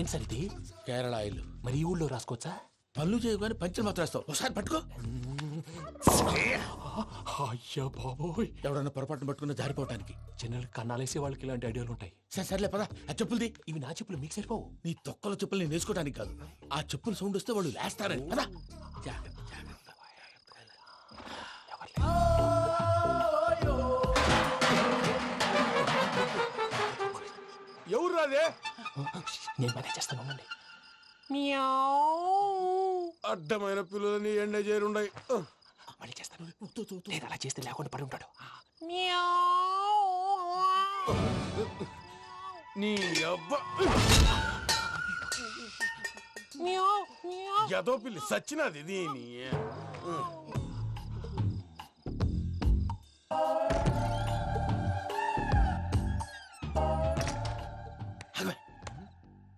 ఏం సార్ ఇది కేరళ ఆయిల్. మరి ఈ ఊళ్ళో రాసుకోవచ్చా? పళ్ళు చేయగానే పంచలు మాత్రం వేస్తావు ఒకసారి పట్టుకో. అయ్యా బాబోయ్. ఎవడన్నా పొరపాటున పట్టుకున్న జారిపోవటానికి. చిన్న కన్నాలేసే వాళ్ళకి ఇలాంటి ఐడియాలు ఉంటాయి. సరే సర్లే పదా. ఆ చెప్పులది. ఇవి నా చెప్పులు మీకు సరిపోవు. నీ తొక్కల చెప్పులు నేను వేసుకోవడానికి కాదు. ఆ చెప్పుల సౌండ్ వస్తే వాళ్ళు లేస్తారని. పదా. ఎవరు రాదే నేను మేనేజ్ చేస్తాను ఉండండి. అడ్డమైన పిల్లలని ఎండ చేరుండయి. మళ్ళీ చేస్తాను. లేదు అలా చేస్తే లేకుండా పడి ఉంటాడు. నీ అబ్బ ఎదో పిల్లి సచ్చినది దీని.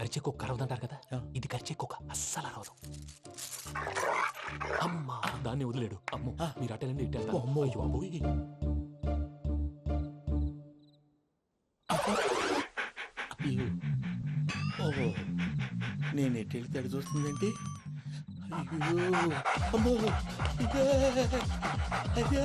కరిచే కుక్క అరవదంటారు కదా? ఇది కరిచే కుక్క అస్సలు అరవదు. అమ్మా! దాన్ని వదిలేడు. అమ్మో! మీరు అటెండి ఇట్టే అమ్మో అయ్యో అమ్మోయ్. అయ్యో. ఓహో. నేను ఎటు వెళ్తే అటు చూస్తుందేంటి? అయ్యో. అమ్మో! ఇదే! అయ్యో!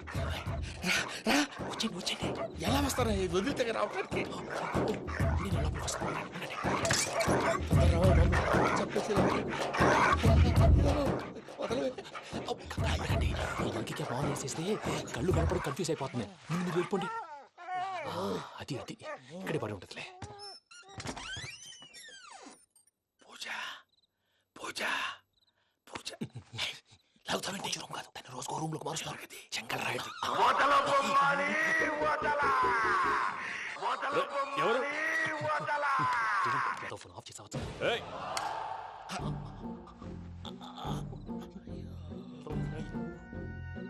వచ్చేయండి వచ్చేయండి ఎలా వస్తారా వదిలితే రావడానికి నేను లోపలికి బాగా వేసేస్తే కళ్ళు కనపడి కన్ఫ్యూజ్ అయిపోతున్నాయి ముందు మీరు వెళ్ళిపోండి అది అది ఇక్కడే పడి ఉంటుందిలే పూజ పూజ పూజ లాగుతామంటే రూమ్ కాదు. దాన్ని రోజుకో రూమ్లోకి రాయడం. ఎవరు? ఫోన్ ఆఫ్ చేసావచ్చు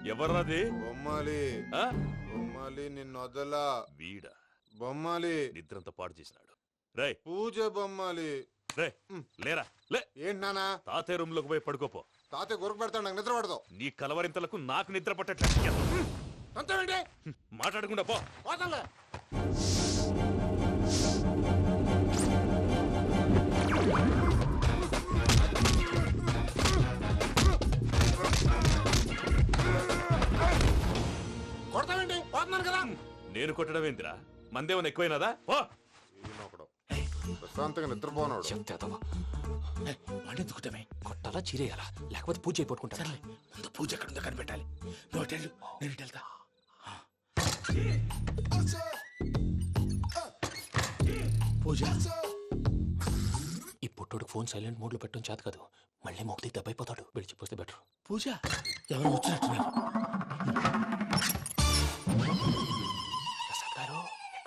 ఎవర్రాది? బొమ్మాలి. ఆ? బొమ్మాలి నిన్ను వదలా. వీడ? బొమ్మాలి. నిద్రంతా పాడు చేసినాడు. రే పూజ బొమ్మాలి. రే లేరా? లే! ఏంటి నానా తాతయ్య రూమ్లోకి పోయి పడుకోపో. తాతయ్య గురకు పెడతాడు నాకు నిద్ర పడతావు నీ కలవరింతలకు నాకు నిద్ర పట్టట్లేదు మాట్లాడకుండా పో. పోతాలే కొడతావేంటి? పోతున్నాను కదా? నేను కొట్టడం ఏందిరా మందేమన్నా ఎక్కువైనదా? పో. ప్రశాంతంగా నిద్రపోనాడు. చెప్తేదవా వాడెందుకుంటామే కొట్టాలా చీరేయాలా? లేకపోతే పూజ అయిపోట్టుకుంటారా? సర్లే ముందు పూజ ఎక్కడ ఉందో కనిపెట్టాలి. నువ్వు నేను ఇటు వెళ్తా. పూజ. ఈ పుట్టోడు ఫోన్ సైలెంట్ మోడ్లో పెట్టడం చేత కాదు. మళ్ళీ మొక్కి దెబ్బైపోతాడు విడిచిపోతే బెటర్. పూజ ఎవరు వచ్చినట్టున్నారు.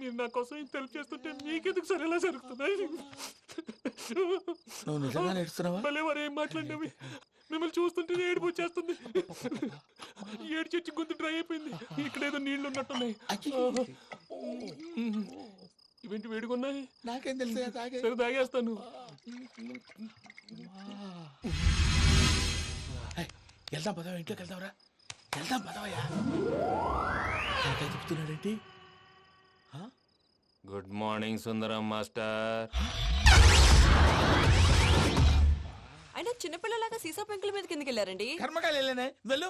మీరు నా కోసం ఇంత హెల్ప్ చేస్తుంటే మీకెందుకు సరే ఎలా జరుగుతున్నాయి? నువ్వు నిజంగా నేర్చుతున్నావా భలే వారు ఏం మాట్లాడినవి? మిమ్మల్ని చూస్తుంటే ఏడుపు వచ్చేస్తుంది. ఏడు చెట్టు గొంతు డ్రై అయిపోయింది. ఇక్కడ ఏదో నీళ్ళు ఉన్నట్టున్నాయి. ఇవేంటి వేడుకున్నాయి నాకేం తెలుసు సరే తాగేస్తాను. వెళ్దాం పదవా ఇంట్లోకి వెళ్దాంరా. వెళ్దాం పదవయ్యా చెప్తున్నాడేంటి? Good morning Sundaram master. అయినా చిన్నపిల్లలాగా సీసా పెంకుల మీద కిందకి వెళ్ళారండి. కర్మకాయలు వెళ్ళానే? వెళ్ళు.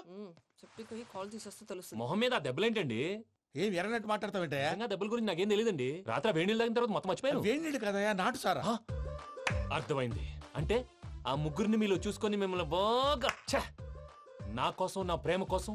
చెప్పి పోయి కాల్ తీసేస్తే తెలుస్తుంది. మొహం మీద ఆ దెబ్బలేంటండి? ఏం ఎర్రనట్టు మాట్లాడతావేంటయ్యా నిజంగా దెబ్బల గురించి నాకేం తెలియదండి రాత్రి వేడి నీళ్ళు తాగిన తర్వాత మొత్తం మర్చిపోయాను. వేణిడు కదయ్యా నాటు సారా? అర్థమైంది. అంటే ఆ ముగ్గురిని మీలో చూసుకొని మిమ్మల్ని బాగా ఛే! నా కోసం నా ప్రేమ కోసం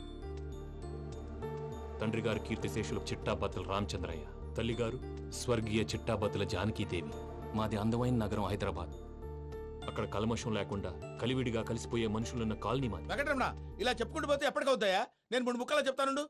తండ్రి గారు కీర్తిశేషులు చిట్టాబత్తుల రామచంద్రయ్య. తల్లిగారు స్వర్గీయ చిట్టాబత్తుల జానకీదేవి. మాది అందమైన నగరం హైదరాబాద్. అక్కడ కల్మషం లేకుండా కలివిడిగా కలిసిపోయే మనుషులున్న కాలనీ మాది. వెంకటరమణ ఇలా చెప్పుకుంటూ పోతే ఎప్పటికవుతాయా నేను మూడు ముక్కలా చెప్తానుండు.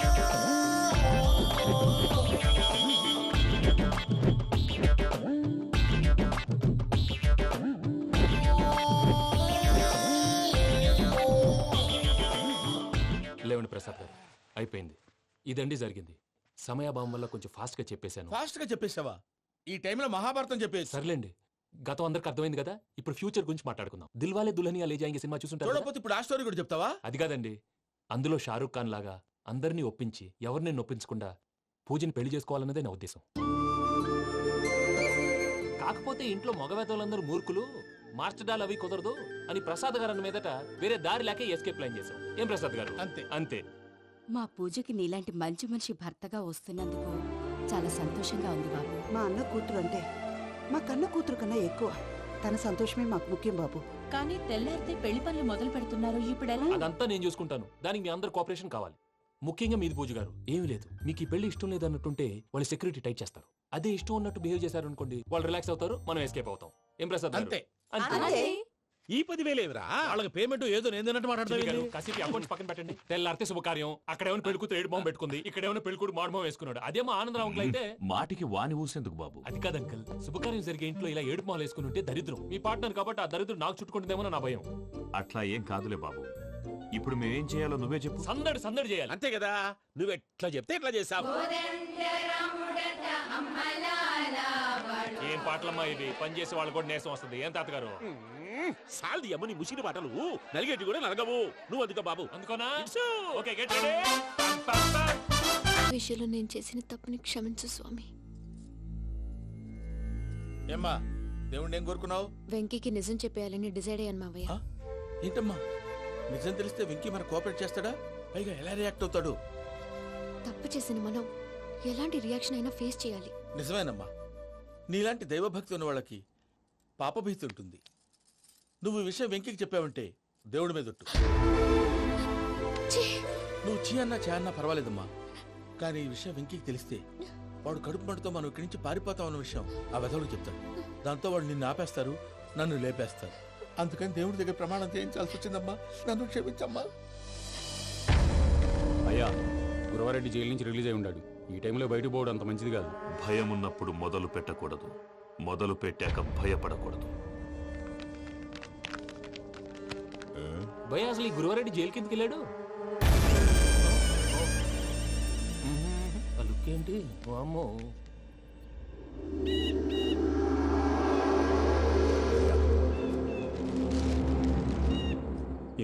ప్రసాద్ గారు. అయిపోయింది. ఇదండి జరిగింది. సమయాభావం వల్ల కొంచెం ఫాస్ట్గా చెప్పేశాను. ఫాస్ట్గా చెప్పేసావా ఈ టైంలో మహాభారతం చెప్పేసి సర్లేండి. గతం అందరికి అర్థమైంది కదా? ఇప్పుడు ఫ్యూచర్ గురించి మాట్లాడుకుందాం. దిల్వాలే దుల్హనియా లే జాయింగ్ సినిమా చూసుంటారు కదా? చూడకపోతే ఇప్పుడు ఆ స్టోరీ కూడా చెప్తావా? అది కాదండి. అందులో షారూఖ్ ఖాన్ లాగా అందరినీ ఒప్పించి ఎవరిని నొప్పించకుండా పూజని పెళ్ళి చేసుకోవాలన్నదే నా ఉద్దేశం. కాకపోతే ఇంట్లో మగవేతలందరూ మూర్ఖులు. మార్చడాలు అవి కుదరదు అని ప్రసాద్ గారు అన్న మీదట వేరే దారి లేక ఎస్కేప్ ప్లాన్ చేశాం. ఏం ప్రసాద్ గారు? అంతే. అంతే. మా పూజకి నీలాంటి మంచి మనిషి భర్తగా వస్తున్నందుకు చాలా సంతోషంగా ఉంది బాబు. మా అన్న కూతురు అంటే మా కన్న కూతురు కన్నా ఎక్కువ. తన సంతోషమే మాకు ముఖ్యం బాబు. కానీ తెల్లారితే పెళ్ళి పనులు మొదలు పెడుతున్నారు. ఇప్పుడెలా అదంతా నేను చూసుకుంటాను. దానికి మీ అందరు కోఆపరేషన్ కావాలి. ముఖ్యంగా మీది పూజ గారు. ఏమీ లేదు. మీకు ఈ పెళ్ళి ఇష్టం లేదన్నట్టుంటే వాళ్ళు సెక్యూరిటీ టైట్ చేస్తారు. అదే ఇష్టం ఉన్నట్టు బిహేవ్ చేశారు అనుకోండి వాళ్ళు రిలాక్స్ అవుతారు మనం ఎస్కేప్ అవుతాం. ఏం ప్రసాద్ గారు? అంతే. అంతే. ఈ పదివేలేమిరా వాళ్ళకి పేమెంట్ ఏదో నేను మాట్లాడతాను కాసేపు అకౌంట్స్ పక్కన పెట్టండి. తెల్లారితే శుభకార్యం. అక్కడేమైనా పెళ్ళికూతురు ఏడు బాంబు పెట్టుకుంది. ఇక్కడేమైనా పెళ్ళికూడు మాడు బాంబు వేసుకున్నాడు. అదేమో ఆనందరావు అంకుల్ అయితే మాటికి వాని ఊసేందుకు బాబు. అది కాదు అంకుల్ శుభకార్యం జరిగే ఇంట్లో ఇలా ఏడు మాలు వేసుకుని ఉంటే దరిద్రం. మీ పార్ట్నర్ కాబట్టి ఆ దరిద్రం నాకు చుట్టుకుంటుందేమో నా భయం. అట్లా ఏం కాదులే బాబు. ఇప్పుడు మేమేం చేయాలో నువ్వే చెప్పు. సందడి సందడి చేయాలి. అంతే కదా? నువ్వు ఎట్లా చెప్తే ఎట్లా చేసావు ఏం పాటలమ్మా ఇవి? పని చేసే వాళ్ళు కూడా నేసం వస్తుంది. ఏం తాతగారు? సాల్ది అమ్మని ముసిరి మాటలు నలిగేటి కూడా నలగవు. నువ్వు అందుకో బాబు. అందుకోనా. ఓకే గెట్ రెడీ విషయంలో నేను చేసిన తప్పుని క్షమించు స్వామి. ఏమ్మా దేవుణ్ణి ఏం కోరుకున్నావు? వెంకీకి నిజం చెప్పేయాలని డిసైడ్ అయ్యాను మావయ్య? ఏంటమ్మా? నిజం తెలిస్తే వెంకీ మన కోఆపరేట్ చేస్తాడా? పైగా ఎలా రియాక్ట్ అవుతాడు? తప్పు చేసిన మనం ఎలాంటి రియాక్షన్ అయినా ఫేస్ చేయాలి. నిజమేనమ్మా. నీలాంటి దైవభక్తి ఉన్న వాళ్ళకి పాపభీతి ఉంటుంది. నువ్వు ఈ విషయం వెంకికి చెప్పావంటే దేవుడి మీద ఒట్టు! నువ్వు చీ అన్నా చే అన్నా పర్వాలేదమ్మా. కానీ ఈ విషయం వెంకికి తెలిస్తే వాడు కడుపు మంటతో మనం ఇక్కడి నుంచి పారిపోతాం అన్న విషయం ఆ వెధవుడు చెప్తాడు. దాంతో వాడు నిన్ను ఆపేస్తారు నన్ను లేపేస్తారు. అందుకని దేవుడి దగ్గర ప్రమాణం చేయించాల్సి వచ్చిందమ్మా. నన్ను క్షమించమ్మా. అయ్యా గురవారెడ్డి జైలు నుంచి రిలీజ్ అయి ఉన్నాడు ఈ టైంలో బయటకు పోవడం అంత మంచిది కాదు. భయం ఉన్నప్పుడు మొదలు పెట్టకూడదు. మొదలు పెట్టాక భయపడకూడదు. భయ అసలు ఈ గురువారెడ్డి జైలు కిందకి వెళ్ళాడు? ఆ లుక్ ఏంటి? అమ్మో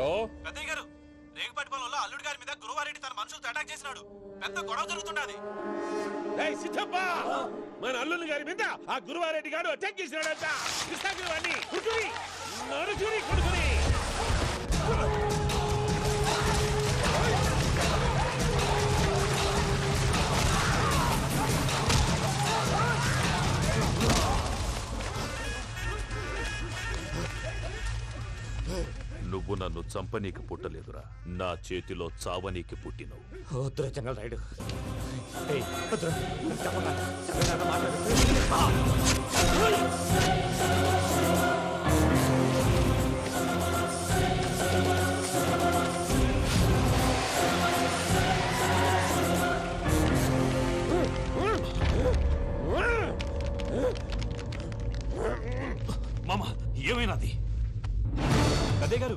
హలో? పెద్దయ్య గారు రేగుపాటి పొలంలో అల్లుడి గారి మీద గురువారెడ్డి తన మనుషులతో అటాక్ చేసినాడు. పెద్ద గొడవ జరుగుతున్నది సిద్ధప్ప! మన అల్లుడి గారి మీద ఆ గురువారెడ్డి గారు అటాక్ చేసినాడంట. కృష్ణాగిరి వాడిని కుడుకుని నడుచుని కుడుకుని. నన్ను చంపనీకి పుట్టలేదురా. నా చేతిలో చావనీకి పుట్టినవు. వద్దురా జంగల్ రైడ్. మామ ఏమైనాది అదే గారు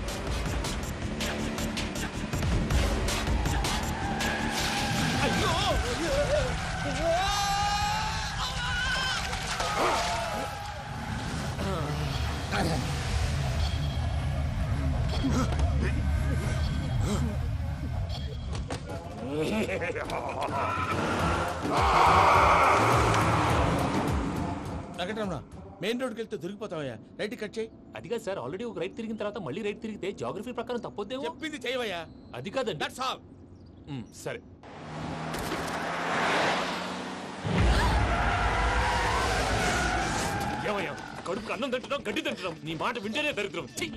వెంకటరమణ మెయిన్ రోడ్కి వెళ్తే దొరికిపోతావయ్యా రైట్ కట్ చేయి. అది కాదు సార్ ఆల్రెడీ ఒక రైట్ తిరిగిన తర్వాత మళ్ళీ రైట్ తిరిగితే జాగ్రఫీ ప్రకారం తప్పొద్దేమో? చెప్పింది చేయవయ్యా. అది కాదండి. దట్స్ ఆల్ మ్, సరే. ఏమయ్యా కడుపుకి అన్నం తింటున్నాం గడ్డి తింటున్నాం నీ మాట వింటేనే దరిద్రం. ఛీ!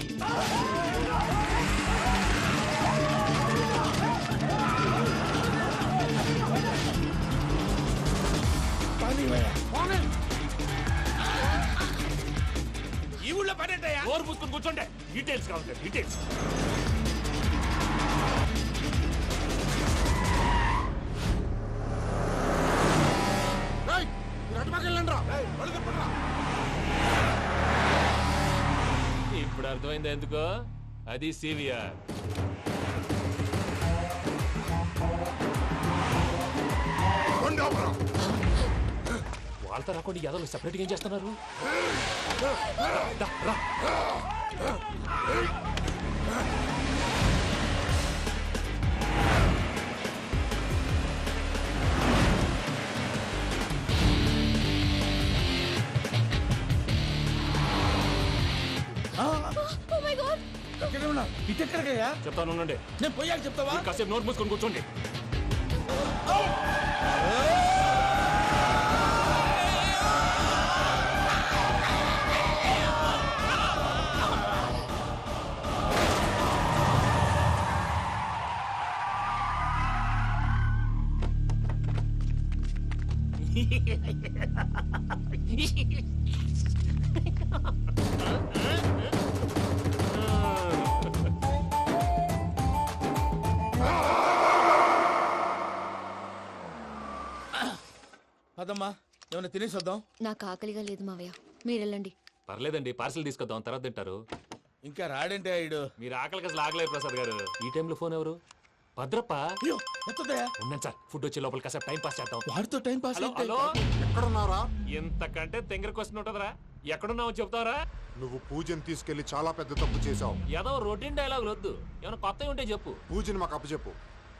ఈ ఊళ్ళో పని ఏంటయ్యా? నోరు మూసుకొని కూర్చోండి. డీటెయిల్స్ కావాలి డీటెయిల్స్. ఇప్పుడు అర్థమైంది ఎందుకో? అది సివిఆర్ వాళ్ళతో రాకుండా యాదవ్ సెపరేట్గా ఏం చేస్తున్నారు? దా, రా. ఇటు ఎక్కడికయ్యా చెప్తాను ఉండండి. నేను పోయాక చెప్తావా? కాసేపు నోట్ మూసుకొని కూర్చోండి. పదమ్మా ఏమైనా తినేసి వద్దాం? నాకు ఆకలిగా లేదు మావయ్య. మీరు వెళ్ళండి. పర్లేదండి పార్సిల్ తీసుకొద్దాం తర్వాత తింటారు. ఇంకా రాడంటే ఈడు. మీరు ఆకలికి అసలు ఆగలేదు ప్రసాద్ గారు. ఈ టైంలో ఫోన్ ఎవరు? భద్రప్ప? అయ్యో ఎత్తదయ్యా ఉన్నాను సార్. ఫుడ్ వచ్చే లోపల కాసేపు టైం పాస్ చేద్దాం. వాడితో టైం పాస్ హలో అయితే హలో? ఎక్కడున్నారా ఇంతకంటే తెంగర క్వశ్చన్ ఉంటుందిరా. ఎక్కడున్నావు చెప్తావరా? నువ్వు పూజని తీసుకెళ్ళి చాలా పెద్ద తప్పు చేశావు. ఏదో రొటీన్ డైలాగ్ వద్దు ఏమైనా కొత్తవి ఉంటే చెప్పు. పూజని మాకు అప్పచెప్పు.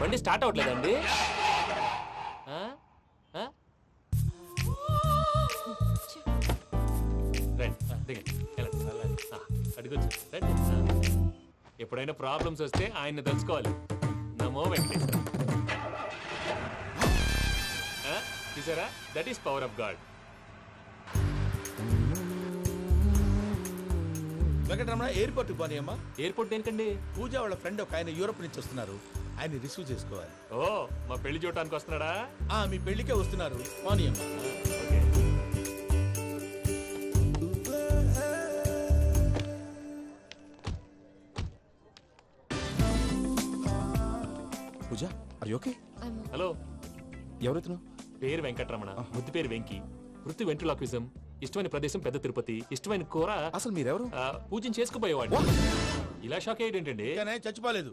బండి స్టార్ట్ ఆ. ఎప్పుడైనా ప్రాబ్లమ్స్ వస్తే ఆయన్ని తెలుసుకోవాలి నమో వెంకటేశ్వర. చూసారా? That is power of God Venkataramana airport పోనీ అమ్మా ఎయిర్పోర్ట్ దేనికండి? పూజ వాళ్ళ ఫ్రెండ్ ఒక ఆయన యూరోప్ నుంచి వస్తున్నారు. ఆయన రిసీవ్ చేసుకోవాలి. ఓ మా పెళ్ళి చూడటానికి వస్తున్నాడా? ఆ మీ పెళ్ళికే వస్తున్నారు. ఓకే. పూజ అరే ఓకే హలో. ఎవరెత్తును పేరు వెంకటరమణ. ముద్దు పేరు వెంకి. వృత్తి వెంట్రులాక్విజం. ఇష్టమైన ప్రదేశం పెద్ద తిరుపతి. ఇష్టమైన కూర. అసలు మీరెవరు? పూజను చేసుకుపోయేవాడు ఇలా షాక్ ఆయన చచ్చిపోలేదు.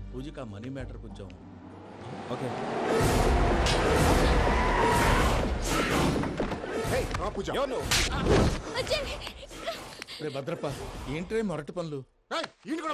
పూజకి ఆ మనీ మ్యాటర్ కొంచెం. ఓకే. రా పూజ. రే భద్రప్ప ఏంట్రే మొరటి పనులు? కూడా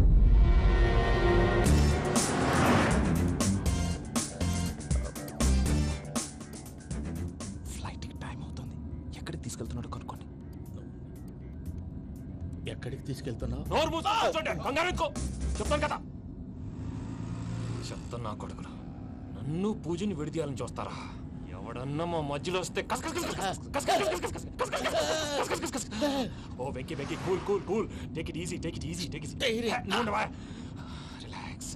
తీసుకెళ్తున్నాడు కనుక్కోండి ఎక్కడికి తీసుకెళ్తున్నావు చెప్తాను కదా చెప్తాను నా కొడుకురా నన్ను పూజని విడిదీయాలని చూస్తారా ఎవడన్నా మా మధ్యలో వస్తే ఓ Venky Venky cool cool cool take it easy take it easy take it relax